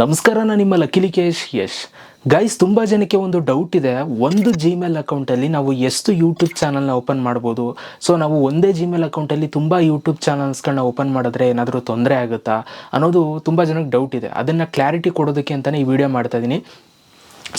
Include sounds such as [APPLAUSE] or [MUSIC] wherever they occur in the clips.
ನಮಸ್ಕಾರ ನಾನು ನಿಮ್ಮ ಲಕಿಲಿಕೇಶ್ ಯಶ್. ಗೈಸ್ ತುಂಬ ಜನಕ್ಕೆ ಒಂದು ಡೌಟ್ ಇದೆ. ಒಂದು ಜಿಮೇಲ್ ಅಕೌಂಟಲ್ಲಿ ನಾವು ಎಷ್ಟು ಯೂಟ್ಯೂಬ್ ಚಾನಲ್ನ ಓಪನ್ ಮಾಡ್ಬೋದು? ಸೊ ನಾವು ಒಂದೇ ಜಿಮೇಲ್ ಅಕೌಂಟಲ್ಲಿ ತುಂಬ ಯೂಟ್ಯೂಬ್ ಚಾನಲ್ಸ್ಗಳನ್ನ ಓಪನ್ ಮಾಡಿದ್ರೆ ಏನಾದರೂ ತೊಂದರೆ ಆಗುತ್ತಾ? ಅನ್ನೋದು ತುಂಬ ಜನಕ್ಕೆ ಡೌಟ್ ಇದೆ. ಅದನ್ನು ಕ್ಲಾರಿಟಿ ಕೊಡೋದಕ್ಕೆ ಅಂತಲೇ ಈ ವಿಡಿಯೋ ಮಾಡ್ತಾ ಇದ್ದೀನಿ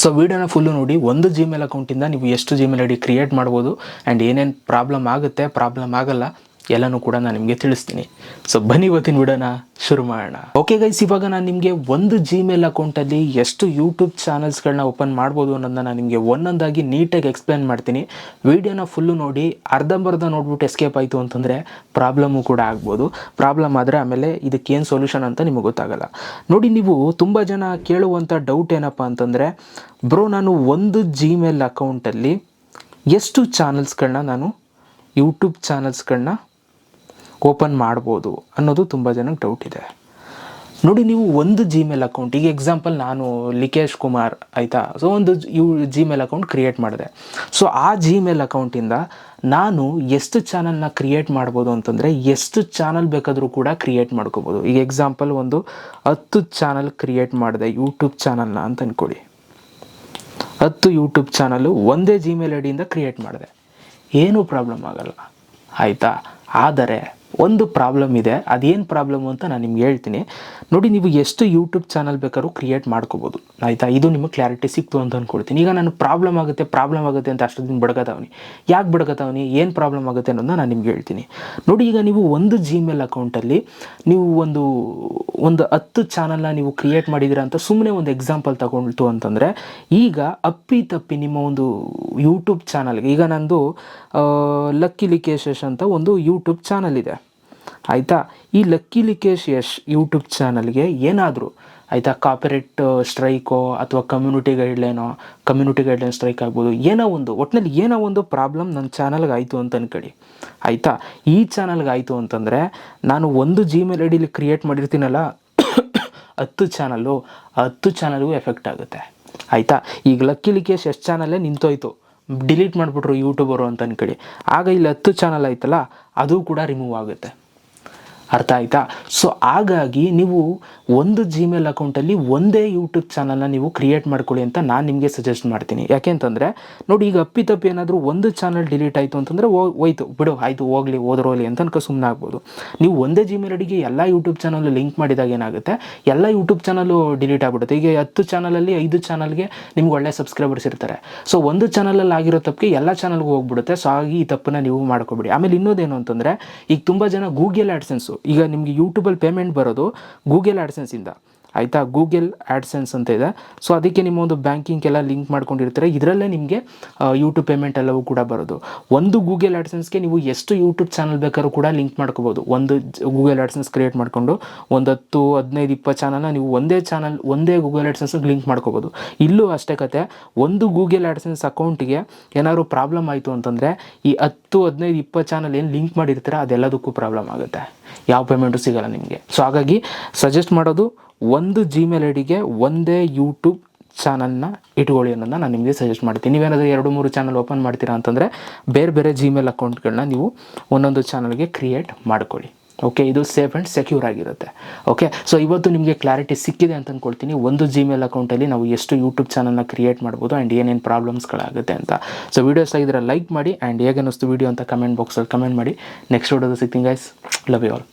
ಸೊ ವಿಡಿಯೋನ ಫುಲ್ಲು ನೋಡಿ, ಒಂದು ಜಿಮೇಲ್ ಅಕೌಂಟಿಂದ ನೀವು ಎಷ್ಟು ಜಿಮೇಲ್ ಐ ಡಿ ಕ್ರಿಯೇಟ್ ಮಾಡ್ಬೋದು? ಆ್ಯಂಡ್ ಏನೇನು ಪ್ರಾಬ್ಲಮ್ ಆಗುತ್ತೆ? ಪ್ರಾಬ್ಲಮ್ ಆಗಲ್ಲ. ಎಲ್ಲನೂ ಕೂಡ ನಾನು ನಿಮಗೆ ತಿಳಿಸ್ತೀನಿ. ಸೊ ಬನ್ನಿ ಇವತ್ತಿನ ವಿಡೋನ ಶುರು ಮಾಡೋಣ. ಓಕೆ ಗೈಸ್ ಇವಾಗ ನಾನು ನಿಮಗೆ ಒಂದು ಜಿಮೇಲ್ ಅಕೌಂಟಲ್ಲಿ ಎಷ್ಟು ಯೂಟ್ಯೂಬ್ ಚಾನಲ್ಸ್ಗಳನ್ನ ಓಪನ್ ಮಾಡ್ಬೋದು ಅನ್ನೋದನ್ನ ನಾನು ನಿಮಗೆ ಒಂದೊಂದಾಗಿ ನೀಟಾಗಿ ಎಕ್ಸ್ಪ್ಲೇನ್ ಮಾಡ್ತೀನಿ. ವಿಡಿಯೋನ ಫುಲ್ಲು ನೋಡಿ, ಅರ್ಧಂಬರ್ಧ ನೋಡ್ಬಿಟ್ಟು ಎಸ್ಕೇಪ್ ಆಯಿತು ಅಂತಂದರೆ ಪ್ರಾಬ್ಲಮ್ಮು ಕೂಡ ಆಗ್ಬೋದು. ಪ್ರಾಬ್ಲಮ್ ಆದರೆ ಆಮೇಲೆ ಇದಕ್ಕೇನು ಸೊಲ್ಯೂಷನ್ ಅಂತ ನಿಮಗೆ ಗೊತ್ತಾಗಲ್ಲ. ನೋಡಿ, ನೀವು ತುಂಬ ಜನ ಕೇಳುವಂಥ ಡೌಟ್ ಏನಪ್ಪ ಅಂತಂದರೆ ಬ್ರೋ ನಾನು ಒಂದು ಜಿಮೇಲ್ ಅಕೌಂಟಲ್ಲಿ ಎಷ್ಟು ಚಾನಲ್ಸ್ಗಳನ್ನ ನಾನು ಯೂಟ್ಯೂಬ್ ಚಾನಲ್ಸ್ಗಳನ್ನ ಓಪನ್ ಮಾಡ್ಬೋದು ಅನ್ನೋದು ತುಂಬ ಜನಕ್ಕೆ ಡೌಟ್ ಇದೆ. ನೋಡಿ ನೀವು ಒಂದು ಜಿಮೇಲ್ ಅಕೌಂಟ್ ಈಗ ಎಕ್ಸಾಂಪಲ್ ನಾನು ಲಿಕೇಶ್ ಕುಮಾರ್ ಆಯಿತಾ? ಸೊ ಒಂದು ಇವು ಜಿಮೇಲ್ ಅಕೌಂಟ್ ಕ್ರಿಯೇಟ್ ಮಾಡಿದೆ. ಸೊ ಆ ಜಿಮೇಲ್ ಅಕೌಂಟಿಂದ ನಾನು ಎಷ್ಟು ಚಾನಲ್ನ ಕ್ರಿಯೇಟ್ ಮಾಡ್ಬೋದು ಅಂತಂದರೆ ಎಷ್ಟು ಚಾನಲ್ ಬೇಕಾದರೂ ಕೂಡ ಕ್ರಿಯೇಟ್ ಮಾಡ್ಕೋಬೋದು. ಈಗ ಎಕ್ಸಾಂಪಲ್ ಒಂದು ಹತ್ತು ಚಾನಲ್ ಕ್ರಿಯೇಟ್ ಮಾಡಿದೆ ಯೂಟ್ಯೂಬ್ ಚಾನಲ್ನ ಅಂತ ಅಂದ್ಕೊಳ್ಳಿ ಹತ್ತು ಯೂಟ್ಯೂಬ್ ಚಾನಲ್ಲು ಒಂದೇ ಜಿಮೇಲ್ ಐ ಡಿಯಿಂದ ಕ್ರಿಯೇಟ್ ಮಾಡಿದೆ. ಏನೂ ಪ್ರಾಬ್ಲಮ್ ಆಗಲ್ಲ. ಆಯಿತಾ? ಆದರೆ ಒಂದು ಪ್ರಾಬ್ಲಮ್ ಇದೆ. ಅದೇನು ಪ್ರಾಬ್ಲಮ್ ಅಂತ ನಾನು ನಿಮ್ಗೆ ಹೇಳ್ತೀನಿ. ನೋಡಿ, ನೀವು ಎಷ್ಟು ಯೂಟ್ಯೂಬ್ ಚಾನಲ್ ಬೇಕಾದ್ರೂ ಕ್ರಿಯೇಟ್ ಮಾಡ್ಕೋಬೋದು. ಆಯಿತಾ? ಇದು ನಿಮಗೆ ಕ್ಲಾರಿಟಿ ಸಿಕ್ತು ಅಂತ ಅಂದ್ಕೊಳ್ತೀನಿ ಈಗ ನಾನು ಪ್ರಾಬ್ಲಮ್ ಆಗುತ್ತೆ ಪ್ರಾಬ್ಲಮ್ ಆಗುತ್ತೆ ಅಂತ ಅಷ್ಟು ದಿನ ಬಡ್ಕತಾವನಿ ಯಾಕೆ ಬಡ್ಕತಾವನಿ ಏನು ಪ್ರಾಬ್ಲಮ್ ಆಗುತ್ತೆ ಅನ್ನೋದನ್ನ ನಾನು ನಿಮ್ಗೆ ಹೇಳ್ತೀನಿ. ನೋಡಿ, ಈಗ ನೀವು ಒಂದು ಜಿಮೇಲ್ ಅಕೌಂಟಲ್ಲಿ ನೀವು ಒಂದು ಒಂದು ಹತ್ತು ಚಾನಲ್ನ ನೀವು ಕ್ರಿಯೇಟ್ ಮಾಡಿದಿರ ಅಂತ ಸುಮ್ಮನೆ ಒಂದು ಎಕ್ಸಾಂಪಲ್ ತಗೊಳ್ತು ಅಂತಂದರೆ, ಈಗ ಅಪ್ಪಿ ತಪ್ಪಿ ನಿಮ್ಮ ಒಂದು ಯೂಟ್ಯೂಬ್ ಚಾನಲ್ಗೆ ಈಗ ನಂದು ಲಕ್ಕಿ ಲಿಕೇಶ್ ಅಂತ ಒಂದು ಯೂಟ್ಯೂಬ್ ಚಾನಲ್ ಇದೆ. ಆಯಿತಾ? ಈ ಲಕ್ಕಿ ಲಿಕೇಶ್ ಯಶ್ ಯೂಟ್ಯೂಬ್ ಚಾನಲ್ಗೆ ಏನಾದರೂ ಆಯಿತಾ? ಕಾಪರೇಟ್ ಸ್ಟ್ರೈಕೋ ಅಥವಾ ಕಮ್ಯುನಿಟಿ ಗೈಡ್ಲೈನೋ ಕಮ್ಯುನಿಟಿ ಗೈಡ್ಲೈನ್ ಸ್ಟ್ರೈಕ್ ಆಗ್ಬೋದು, ಏನೋ ಒಂದು ಒಟ್ಟಿನಲ್ಲಿ ಏನೋ ಒಂದು ಪ್ರಾಬ್ಲಮ್ ನನ್ನ ಚಾನಲ್ಗೆ ಆಯಿತು ಅಂತ ಅನ್ಕೊಳ್ಳಿ. ಆಯಿತಾ? ಈ ಚಾನಲ್ಗೆ ಆಯಿತು ಅಂತಂದರೆ ನಾನು ಒಂದು ಜಿಮೇಲ್ ಐ ಡಿಲಿ ಕ್ರಿಯೇಟ್ ಮಾಡಿರ್ತೀನಲ್ಲ, [COUGHS] ಹತ್ತು ಚಾನಲ್ಲು ಹತ್ತು ಚಾನಲ್ಗೂ ಎಫೆಕ್ಟ್ ಆಗುತ್ತೆ. ಆಯಿತಾ? ಈಗ ಲಕ್ಕಿ ಲಿಕೇಶ್ ಎಷ್ಟು ಚಾನಲ್ಲೇ ನಿಂತೋಯ್ತು. ಡಿಲೀಟ್ ಮಾಡಿಬಿಟ್ರು ಯೂಟ್ಯೂಬರು ಅಂತ ಅನ್ಕೊಳ್ಳಿ. ಆಗ ಇಲ್ಲಿ ಹತ್ತು ಚಾನಲ್ ಆಯ್ತಲ್ಲ, ಅದು ಕೂಡ ರಿಮೂವ್ ಆಗುತ್ತೆ. ಅರ್ಥ ಆಯ್ತಾ? ಸೊ ಹಾಗಾಗಿ ನೀವು ಒಂದು ಜಿಮೇಲ್ ಅಕೌಂಟಲ್ಲಿ ಒಂದೇ ಯೂಟ್ಯೂಬ್ ಚಾನಲ್ನ ನೀವು ಕ್ರಿಯೇಟ್ ಮಾಡ್ಕೊಳ್ಳಿ ಅಂತ ನಾನು ನಿಮಗೆ ಸಜೆಸ್ಟ್ ಮಾಡ್ತೀನಿ. ಯಾಕೆ ಅಂತಂದರೆ, ನೋಡಿ ಈಗ ಅಪ್ಪಿ ತಪ್ಪಿ ಏನಾದರೂ ಒಂದು ಚಾನಲ್ ಡಿಲೀಟ್ ಆಯಿತು ಅಂತಂದರೆ ಹೋಯ್ತು. ಬಿಡು, ಆಯಿತು, ಹೋಗ್ಲಿ ಓದ್ರೋಲಿ ಅಂತ ಅನ್ಕೋ ಸುಮ್ಮನೆ ಆಗ್ಬೋದು. ನೀವು ಒಂದೇ ಜಿಮೇಲ್ ಅಡಿಗೆ ಎಲ್ಲ ಯೂಟ್ಯೂಬ್ ಚಾನಲ್ ಲಿಂಕ್ ಮಾಡಿದಾಗ ಏನಾಗುತ್ತೆ? ಎಲ್ಲ ಯೂಟ್ಯೂಬ್ ಚಾನಲು ಡಿಲೀಟ್ ಆಗ್ಬಿಡುತ್ತೆ. ಈಗ ಹತ್ತು ಚಾನಲಲ್ಲಿ ಐದು ಚಾನಲ್ಗೆ ನಿಮ್ಗೆ ಒಳ್ಳೆ ಸಬ್ಸ್ಕ್ರೈಬರ್ಸ್ ಇರ್ತಾರೆ. ಸೊ ಒಂದು ಚಾನಲಲ್ಲಿ ಆಗಿರೋ ತಪ್ಪಿಗೆ ಎಲ್ಲ ಚಾನಲ್ಗೂ ಹೋಗ್ಬಿಡುತ್ತೆ. ಸೊ ಹಾಗಾಗಿ ಈ ತಪ್ಪನ್ನ ನೀವು ಮಾಡ್ಕೊಬಿಡಿ. ಆಮೇಲೆ ಇನ್ನೊಂದೇನು ಅಂತಂದರೆ, ಈಗ ತುಂಬ ಜನ ಗೂಗಲ್ ಆ್ಯಡ್ಸೆನ್ಸು ಈಗ ನಿಮಗೆ ಯೂಟ್ಯೂಬಲ್ಲಿ ಪೇಮೆಂಟ್ ಬರೋದು ಗೂಗಲ್ ಆ್ಯಡ್ಸೆನ್ಸಿಂದ ಆಯಿತಾ? ಗೂಗಲ್ ಆ್ಯಡ್ಸೆನ್ಸ್ ಅಂತ ಇದೆ. ಸೊ ಅದಕ್ಕೆ ನಿಮ್ಮ ಒಂದು ಬ್ಯಾಂಕಿಂಗೆಲ್ಲ ಲಿಂಕ್ ಮಾಡ್ಕೊಂಡಿರ್ತಾರೆ? ಇದರಲ್ಲೇ ನಿಮಗೆ ಯೂಟ್ಯೂಬ್ ಪೇಮೆಂಟ್ ಎಲ್ಲವೂ ಕೂಡ ಬರೋದು. ಒಂದು ಗೂಗಲ್ ಆ್ಯಡ್ಸೆನ್ಸ್ಗೆ ನೀವು ಎಷ್ಟು ಯೂಟ್ಯೂಬ್ ಚಾನಲ್ ಬೇಕಾದ್ರೂ ಕೂಡ ಲಿಂಕ್ ಮಾಡ್ಕೋಬೋದು. ಒಂದು ಗೂಗಲ್ ಆ್ಯಡ್ಸೆನ್ಸ್ ಕ್ರಿಯೇಟ್ ಮಾಡಿಕೊಂಡು, ಒಂದು ಹತ್ತು, ಹದಿನೈದು, ಇಪ್ಪತ್ತು ಚಾನಲ್ನ ನೀವು ಒಂದೇ ಚಾನಲ್ ಒಂದೇ ಗೂಗಲ್ ಆ್ಯಡ್ಸೆನ್ಸ್ಗೆ ಲಿಂಕ್ ಮಾಡ್ಕೋಬೋದು. ಇಲ್ಲೂ ಅಷ್ಟೇ ಕತೆ, ಒಂದು ಗೂಗಲ್ ಆ್ಯಡ್ಸೆನ್ಸ್ ಅಕೌಂಟಿಗೆ ಏನಾದ್ರು ಪ್ರಾಬ್ಲಮ್ ಆಯಿತು ಅಂತಂದರೆ, ಈ ಹತ್ತು, ಹದಿನೈದು, ಇಪ್ಪತ್ತು ಚಾನಲ್ ಏನು ಲಿಂಕ್ ಮಾಡಿರ್ತೀರ, ಅದೆಲ್ಲದಕ್ಕೂ ಪ್ರಾಬ್ಲಮ್ ಆಗುತ್ತೆ. ಯಾವ ಪೇಮೆಂಟು ಸಿಗಲ್ಲ ನಿಮಗೆ. ಸೊ ಹಾಗಾಗಿ ಸಜೆಸ್ಟ್ ಮಾಡೋದು ಒಂದು ಜಿಮೇಲ್ ಐ ಡಿಗೆ ಒಂದೇ ಯೂಟ್ಯೂಬ್ ಚಾನಲ್ನ ಇಟ್ಕೊಳ್ಳಿ ಅನ್ನೋದನ್ನ ನಾನು ನಿಮಗೆ ಸಜೆಸ್ಟ್ ಮಾಡ್ತೀನಿ. ನೀವೇನಾದರೂ ಎರಡು, ಮೂರು ಚಾನಲ್ ಓಪನ್ ಮಾಡ್ತೀರಾ ಅಂತಂದರೆ ಬೇರೆ ಬೇರೆ ಜಿಮೇಲ್ ಅಕೌಂಟ್ಗಳನ್ನ ನೀವು ಒಂದೊಂದು ಚಾನಲ್ಗೆ ಕ್ರಿಯೇಟ್ ಮಾಡ್ಕೊಳ್ಳಿ. ಓಕೆ ಇದು ಸೇಫ್ ಆ್ಯಂಡ್ ಸೆಕ್ಯೂರ್ ಆಗಿರುತ್ತೆ. ಓಕೆ ಸೊ ಇವತ್ತು ನಿಮಗೆ ಕ್ಲಾರಿಟಿ ಸಿಕ್ಕಿದೆ ಅಂತ ಅಂದ್ಕೊಳ್ತೀನಿ ಒಂದು ಜಿಮೇಲ್ ಅಕೌಂಟಲ್ಲಿ ನಾವು ಎಷ್ಟು ಯೂಟ್ಯೂಬ್ ಚಾನಲ್ನ ಕ್ರಿಯೇಟ್ ಮಾಡ್ಬೋದು ಆ್ಯಂಡ್ ಏನೇನು ಪ್ರಾಬ್ಲಮ್ಸ್ಗಳಾಗುತ್ತೆ ಅಂತ. ಸೊ ವೀಡಿಯೋಸ್ ಆಗಿದ್ರೆ ಲೈಕ್ ಮಾಡಿ ಆ್ಯಂಡ್ ಹೇಗೆ ಅನ್ನಿಸ್ತು ವೀಡಿಯೋ ಅಂತ ಕಮೆಂಟ್ ಬಾಕ್ಸಲ್ಲಿ ಕಮೆಂಟ್ ಮಾಡಿ. ನೆಕ್ಸ್ಟ್ ವೀಡಿಯೋದ ಸಿಗ್ತೀನಿ ಗೈಸ್ ಲವ್ ಯು ಆಲ್